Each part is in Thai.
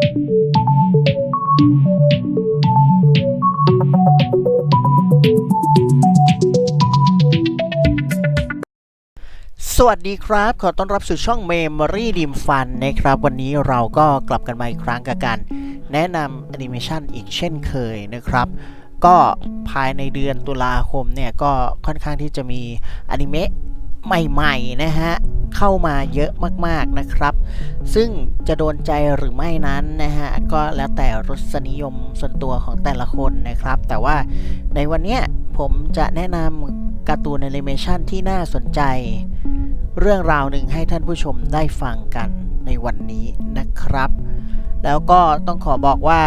สวัสดีครับ ขอต้อนรับสู่ช่อง Memory d i m Fun นะครับ วันนี้เราก็กลับกันมาอีกครั้งกับการแนะนำแอนิเมชันอีกเช่นเคยนะครับ ก็ภายในเดือนตุลาคมเนี่ย ก็ค่อนข้างที่จะมีอนิเมะ ใหม่ๆนะฮะเข้ามาเยอะมากๆนะครับ ซึ่งจะโดนใจหรือไม่นั้นนะฮะก็แล้วแต่รสนิยมส่วนตัวของแต่ละคนนะครับ แต่ว่าในวันเนี้ยผมจะแนะนำการ์ตูนแอนิเมชันที่น่าสนใจ เรื่องราวหนึ่งให้ท่านผู้ชมได้ฟังกันในวันนี้นะครับ แล้วก็ต้องขอบอกว่า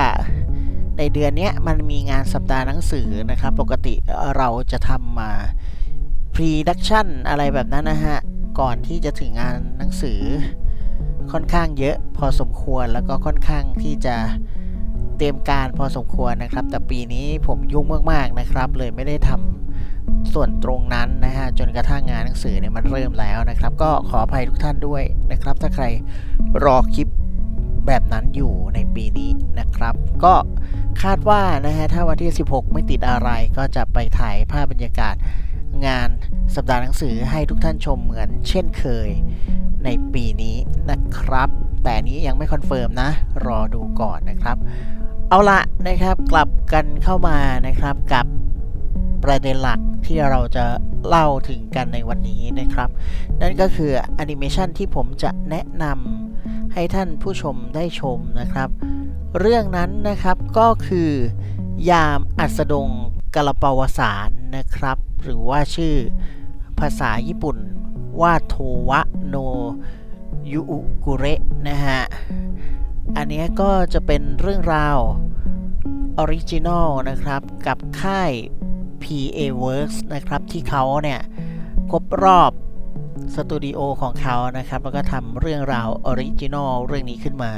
ในเดือนนี้มันมีงานสัปดาห์หนังสือนะครับ ปกติเราจะทำมา pre-production อะไรแบบนั้นนะฮะ ก่อนที่จะถึงงานหนังสือค่อนข้างเยอะพอสมควรแล้วก็ค่อนข้างที่จะเตรียมการพอสมควรนะครับ แต่ปีนี้ผมยุ่งมากๆนะครับ เลยไม่ได้ทำส่วนตรงนั้นนะฮะจนกระทั่งงานหนังสือเนี่ยมันเริ่มแล้วนะครับ ก็ขออภัยทุกท่านด้วยนะครับ ถ้าใครรอคลิปแบบนั้นอยู่ในปีนี้นะครับ ก็คาดว่านะฮะถ้าวันที่ 16 ไม่ติดอะไรก็จะไปถ่ายภาพบรรยากาศ งานสัปดาห์หนังสือให้ทุกท่านชมเหมือนเช่นเคยในปีนี้นะครับ แต่นนี้ยังไม่คอนเฟิร์มนะ รอดูก่อนนะครับ เอาละนะครับกลับกันเข้ามานะครับกับประเด็นหลักที่เราจะเล่าถึงกันในวันนี้นะครับ นั่นก็คือแอนิเมชันที่ผมจะแนะนำให้ท่านผู้ชมได้ชมนะครับ เรื่องนั้นนะครับก็คือยามอัสดง กลปวสารนะครับ หรือว่าชื่อภาษาญี่ปุ่นว่าโทวะโนยุกุเระนะฮะ อันนี้ก็จะเป็นเรื่องราวออริจินอลนะครับ กับค่าย PA Works นะครับ ที่เขาเนี่ย ครบรอบสตูดิโอของเขานะครับ แล้วก็ทำเรื่องราวออริจินอลเรื่องนี้ขึ้นมา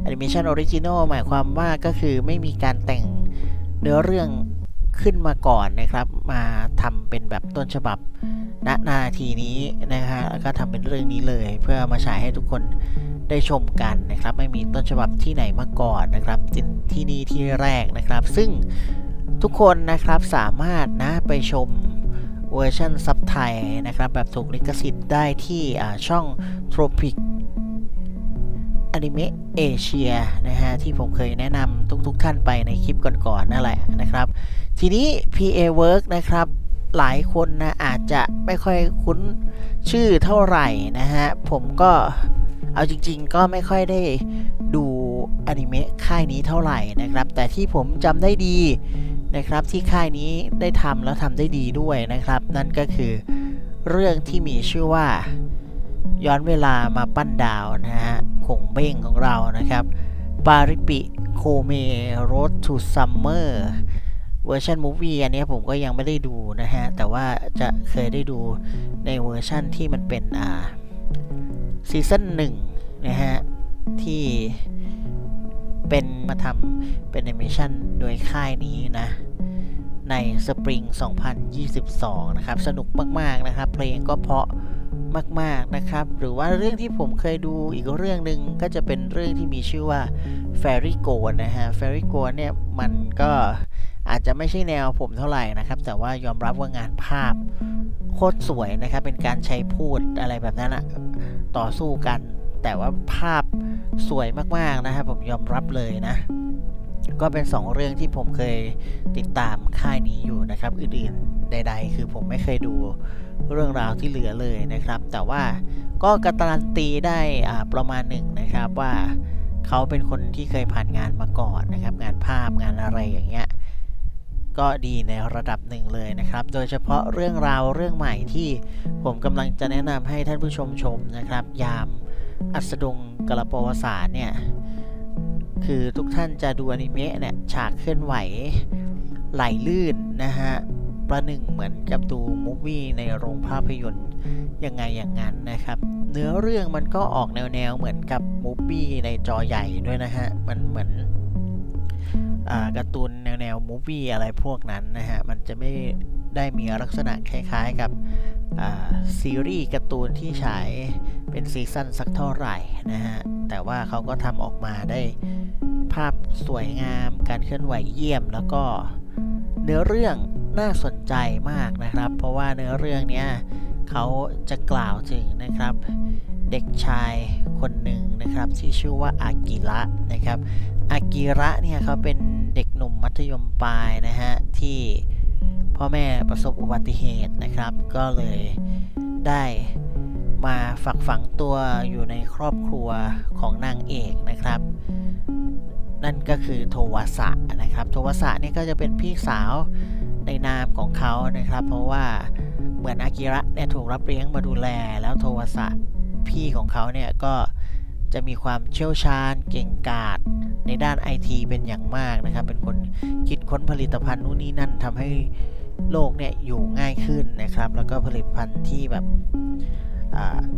แอนิเมชันออริจินอลหมายความว่าก็คือไม่มีการแต่งเนื้อเรื่อง ขึ้นมาก่อนนะครับ มาทำเป็นแบบต้นฉบับณนาทีนี้นะฮะแล้วก็ทำเป็นเรื่องนี้เลย เพื่อมาฉายให้ทุกคนได้ชมกันนะครับ ไม่มีต้นฉบับที่ไหนมาก่อนนะครับที่นี่ที่แรกนะครับ ซึ่งทุกคนนะครับสามารถนะไปชมเวอร์ชันซับไทยนะครับ แบบถูกลิขสิทธิ์ได้ที่ช่อง Tropic Anime Asia นะฮะที่ผมเคยแนะนำทุกๆทท่านไปในคลิปก่อนๆนั่นแหละนะครับ ทีนี้ PA Work นะครับ หลายคนนะอาจจะไม่ค่อยคุ้นชื่อเท่าไหร่นะฮะ ผมก็เอาจริงๆ ก็ไม่ค่อยได้ดูอนิเมะค่ายนี้เท่าไหร่นะครับ แต่ที่ผมจำได้ดีนะครับที่ค่ายนี้ได้ทำแล้วทำได้ดีด้วยนะครับ นั่นก็คือเรื่องที่มีชื่อว่าย้อนเวลามาปั้นดาวนะฮะ งเบ้งของเรานะครับปาริปิโคเมโรดทูซัมเมอร์เวอร์ชันมูฟวี่อันนี้ผมก็ยังไม่ได้ดูนะฮะ แต่ว่าจะเคยได้ดูในเวอร์ชันที่มันเป็นอ่าซีซั่นหนึ่งนะฮะ ที่เป็นมาทำเป็นแอนิเมชันโดยค่ายนี้นะ ในสปริง 2022 นะครับ สนุกมาก ๆ นะครับ เพลงก็เพราะ มาก ๆนะครับ หรือว่าเรื่องที่ผมเคยดูอีกเรื่องหนึ่งก็จะเป็นเรื่องที่มีชื่อว่า Fairy g o นะฮะ Fairy g o เนี่ยมันก็อาจจะไม่ใช่แนวผมเท่าไหร่นะครับ แต่ว่ายอมรับว่างานภาพโคตรสวยนะครับ เป็นการใช้พูดอะไรแบบนั้นอะต่อสู้กัน แต่ว่าภาพสวยมาก ๆ นะครับผมยอมรับเลยนะ ก็เป็น 2 เรื่องที่ผมเคยติดตามค่ายนี้อยู่นะครับ อื่นๆใด ๆ คือผมไม่เคยดูเรื่องราวที่เหลือเลยนะครับ แต่ว่าก็การันตีได้ประมาณหนึ่งนะครับว่าเขาเป็นคนที่เคยผ่านงานมาก่อนนะครับ งานภาพงานอะไรอย่างเงี้ยก็ดีในระดับหนึ่งเลยนะครับ โดยเฉพาะเรื่องราวเรื่องใหม่ที่ผมกำลังจะแนะนำให้ท่านผู้ชมชมนะครับ ยามอัสดงกระปวสารเนี่ย คือทุกท่านจะดูอนิเมะเนี่ยฉากเคลื่อนไหวไหลลื่นนะฮะประหนึ่งเหมือนกับดูมูฟวี่ในโรงภาพยนตร์ยังไงอย่างนั้นนะครับ เนื้อเรื่องมันก็ออกแนวๆเหมือนกับมูฟวี่ในจอใหญ่ด้วยนะฮะ มันเหมือนการ์ตูนแนวๆมูฟวี่อะไรพวกนั้นนะฮะ มันจะไม่ ได้มีลักษณะคล้ายๆกับซีรีส์การ์ตูนที่ฉายเป็นซีซั่นสักเท่าไหร่นะฮะ แต่ว่าเขาก็ทำออกมาได้ภาพสวยงาม การเคลื่อนไหวเยี่ยม แล้วก็เนื้อเรื่องน่าสนใจมากนะครับ เพราะว่าเนื้อเรื่องเนี้ยเขาจะกล่าวถึงนะครับ เด็กชายคนหนึ่งนะครับที่ชื่อว่าอากิระนะครับอากิระเนี่ยเขาเป็นเด็กหนุ่มมัธยมปลายนะฮะที่ พ่อแม่ประสบอุบัติเหตุนะครับ ก็เลยได้มาฝักฝังตัวอยู่ในครอบครัวของนางเอกนะครับ นั่นก็คือโทวาสะนะครับ โทวาสะนี่ก็จะเป็นพี่สาวในนามของเขานะครับ เพราะว่าเหมือนอากิระเนี่ยถูกรับเลี้ยงมาดูแล แล้วโทวาสะพี่ของเขาเนี่ยก็จะมีความเชี่ยวชาญเก่งกาจในด้านไอทีเป็นอย่างมากนะครับ เป็นคนคิดค้นผลิตภัณฑ์นู่นนี่นั่นทำให้ โลกเนี่ยอยู่ง่ายขึ้นนะครับ แล้วก็ผลิตภัณฑ์ที่แบบ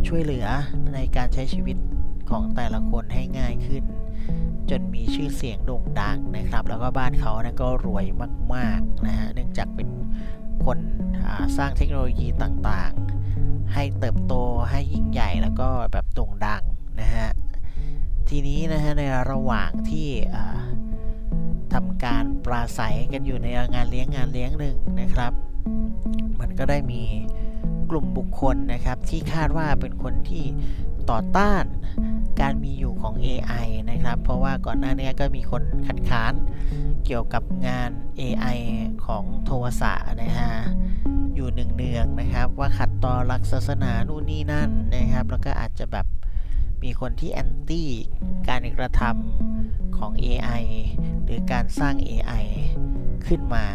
ช่วยเหลือในการใช้ชีวิตของแต่ละคนให้ง่ายขึ้น จนมีชื่อเสียงโด่งดังนะครับ แล้วก็บ้านเขานะก็รวยมากๆนะฮะเนื่องจากเป็นคนสร้างเทคโนโลยีต่างๆ ให้เติบโตให้ยิ่งใหญ่แล้วก็แบบโด่งดังนะฮะทีนี้นะฮะในระหว่างที่ ทำการปราศัยกันอยู่ในงานเลี้ยงงานเลี้ยงหนึ่งนะครับ มันก็ได้มีกลุ่มบุคคลนะครับ ที่คาดว่าเป็นคนที่ต่อต้านการมีอยู่ของ AI นะครับ เพราะว่าก่อนหน้านี้ก็มีคนคัดค้านเกี่ยวกับงาน AI ของโทวสะนะฮะอยู่หนึ่งเนืองนะครับ ว่าขัดต่อหลักศาสนานู่นนี่นั่นนะครับ แล้วก็อาจจะแบบ มีคนที่แอนตี้การกระทำของ AI หรือการสร้าง AI ขึ้นมา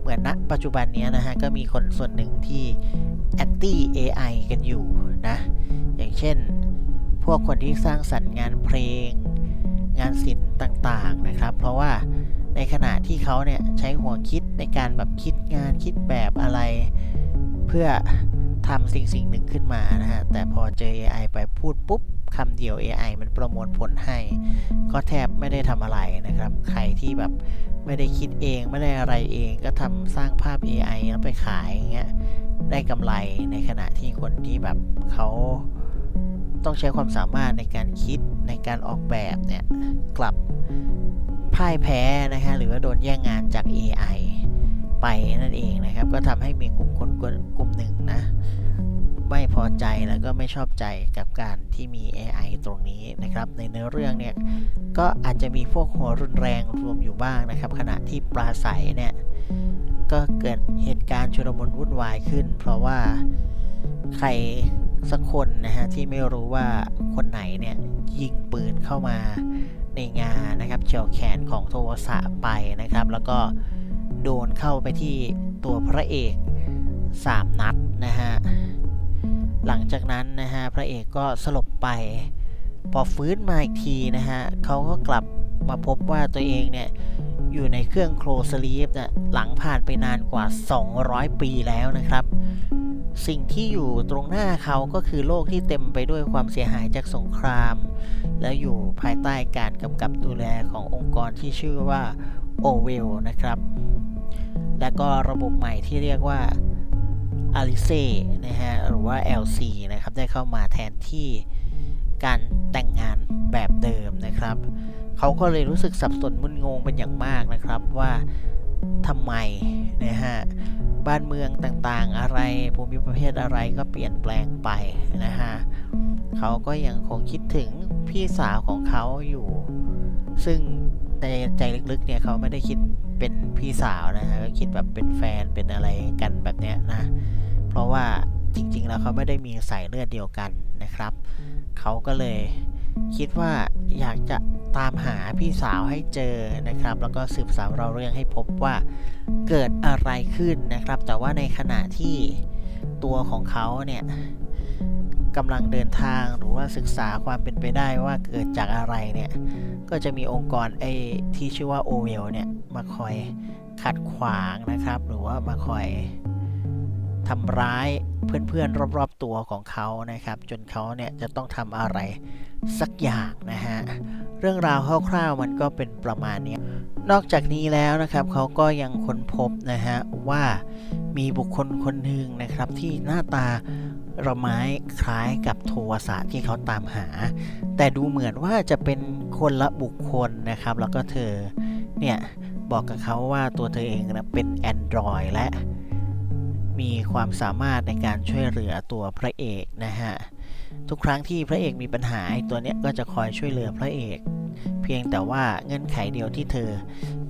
เหมือนณปัจจุบันนี้นะฮะ ก็มีคนส่วนหนึ่งที่แอนตี้ AI กันอยู่นะ อย่างเช่น พวกคนที่สร้างสรรค์งานเพลง งานศิลป์ต่างๆนะครับ เพราะว่าในขณะที่เขาเนี่ยใช้หัวคิดในการแบบคิดงานคิดแบบอะไร เพื่อทำสิ่งสิ่งหนึ่งขึ้นมานะฮะ แต่พอเจอ AI ไปพูดปุ๊บ คำเดียว AI มันประมวลผลให้ ก็แทบไม่ได้ทำอะไรนะครับ ใครที่แบบไม่ได้คิดเองไม่ได้อะไรเองก็ทำสร้างภาพ AI แล้วไปขายอย่างเงี้ยได้กำไรในขณะที่คนที่แบบเขาต้องใช้ความสามารถในการคิดในการออกแบบเนี่ยกลับพ่ายแพ้นะฮะหรือว่าโดนแย่งงานจาก AI ไปนั่นเองนะครับ ก็ทำให้มีกลุ่มคนกลุ่มหนึ่งนะ ไม่พอใจแล้วก็ไม่ชอบใจกับการที่มี AI ตรงนี้นะครับ ในเนื้อเรื่องเนี่ยก็อาจจะมีพวกหัวรุนแรงรวมอยู่บ้างนะครับ ขณะที่ปราศัยเนี่ยก็เกิดเหตุการณ์ชุลมุนวุ่นวายขึ้น เพราะว่าใครสักคนนะฮะที่ไม่รู้ว่าคนไหนเนี่ยยิงปืนเข้ามาในงานนะครับเฉียวแขนของโทวสะไปนะครับ แล้วก็โดนเข้าไปที่ตัวพระเอก 3 นัดนะฮะ จากนั้นนะฮะพระเอกก็สลบไป พอฟื้นมาอีกทีนะฮะเขาก็กลับมาพบว่าตัวเองเนี่ยอยู่ในเครื่องโคลสลีฟเนี่ยหลังผ่านไปนานกว่า 200 ปีแล้วนะครับ สิ่งที่อยู่ตรงหน้าเขาก็คือโลกที่เต็มไปด้วยความเสียหายจากสงคราม แล้วอยู่ภายใต้การกำกับดูแลขององค์กรที่ชื่อว่าโอเวลนะครับ และก็ระบบใหม่ที่เรียกว่า a l i c e นะฮะหรือว่า LC นะครับได้เข้ามาแทนที่การแต่งงานแบบเดิมนะครับเขาก็เลยรู้สึกสับสนมึนงงเป็นอย่างมากนะครับว่าทำไมนะฮะบ้านเมืองต่างๆ อะไรภูมิประเทศอะไรก็เปลี่ยนแปลงไปนะฮะเขาก็ยังคงคิดถึงพี่สาวของเขาอยู่ ซึ่งในใจลึกๆเนี่ยเขาไม่ได้คิด เป็นพี่สาวนะฮะก็คิดแบบเป็นแฟนเป็นอะไรกันแบบเนี้ยนะ เพราะว่าจริงๆแล้วเขาไม่ได้มีสายเลือดเดียวกันนะครับ เขาก็เลยคิดว่าอยากจะตามหาพี่สาวให้เจอนะครับ แล้วก็สืบสาวเราเรื่องให้พบว่าเกิดอะไรขึ้นนะครับ แต่ว่าในขณะที่ตัวของเขาเนี่ย กำลังเดินทางหรือว่าศึกษาความเป็นไปได้ว่าเกิดจากอะไรเนี่ย ก็จะมีองค์กรไอ้ที่ชื่อว่าโอเวลเนี่ยมาคอยขัดขวางนะครับ หรือว่ามาคอยทำร้ายเพื่อนๆรอบๆตัวของเขานะครับ จนเขาเนี่ยจะต้องทำอะไรสักอย่างนะฮะเรื่องราวคร่าวๆมันก็เป็นประมาณนี้นอกจากนี้แล้วนะครับเขาก็ยังค้นพบนะฮะว่ามีบุคคลคนหนึ่งนะครับที่หน้าตา ระไม้คล้ายกับโทวสะที่เขาตามหา แต่ดูเหมือนว่าจะเป็นคนละบุคคลนะครับ แล้วก็เธอเนี่ยบอกกับเขาว่าตัวเธอเองนะเป็น Android และมีความสามารถในการช่วยเหลือตัวพระเอกนะฮะ ทุกครั้งที่พระเอกมีปัญหาตัวเนี้ยก็จะคอยช่วยเหลือพระเอก เพียงแต่ว่าเงื่อนไขเดียวที่เธอ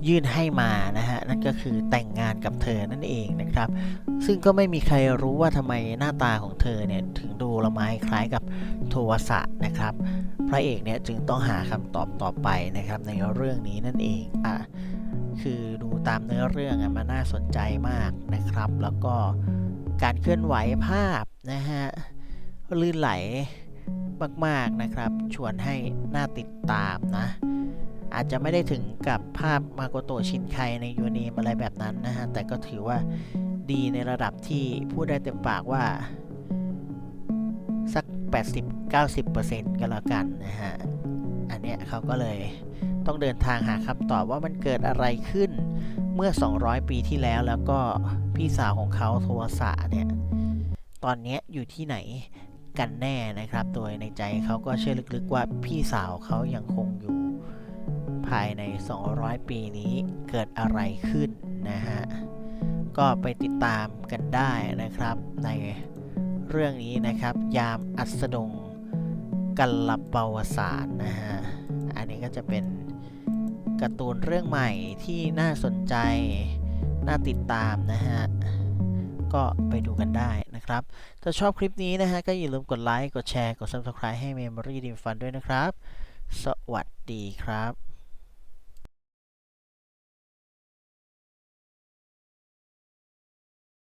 ยื่นให้มานะฮะนั่นก็คือแต่งงานกับเธอนั่นเองนะครับ ซึ่งก็ไม่มีใครรู้ว่าทำไมหน้าตาของเธอเนี่ยถึงดูละไม้คล้ายกับโทวสะนะครับ พระเอกเนี่ยจึงต้องหาคำตอบต่อไปนะครับในเรื่องนี้นั่นเองอะคือดูตามเนื้อเรื่องอะมันน่าสนใจมากนะครับ แล้วก็การเคลื่อนไหวภาพนะฮะลื่นไหลมากๆนะครับ ชวนให้น่าติดตามนะ อาจจะไม่ได้ถึงกับภาพมาโกโตชินไคในยูนีมอะไรแบบนั้นนะฮะ แต่ก็ถือว่าดีในระดับที่พูดได้เต็มปากว่า สัก 80-90%ก็แล้วกันนะฮะ อันเนี้ยเขาก็เลยต้องเดินทางหาคำตอบว่ามันเกิดอะไรขึ้นเมื่อ 200 ปีที่แล้วแล้วก็พี่สาวของเขาโทวสะเนี่ย ตอนเนี้ยอยู่ที่ไหนกันแน่นะครับ โดยในใจเขาก็เชื่อลึกๆว่าพี่สาวเขายังคงอยู่ ภายใน 200 ปีนี้เกิดอะไรขึ้นนะฮะ ก็ไปติดตามกันได้นะครับในเรื่องนี้นะครับ ยามอัสดงกัลลปวสารนะฮะ อันนี้ก็จะเป็นการ์ตูนเรื่องใหม่ที่น่าสนใจ น่าติดตามนะฮะ ก็ไปดูกันได้นะครับ ถ้าชอบคลิปนี้นะฮะ ก็อย่าลืมกดไลค์ กดแชร์ กด Subscribe ให้ Memory d i m Fun ด้วยนะครับ สวัสดีครับ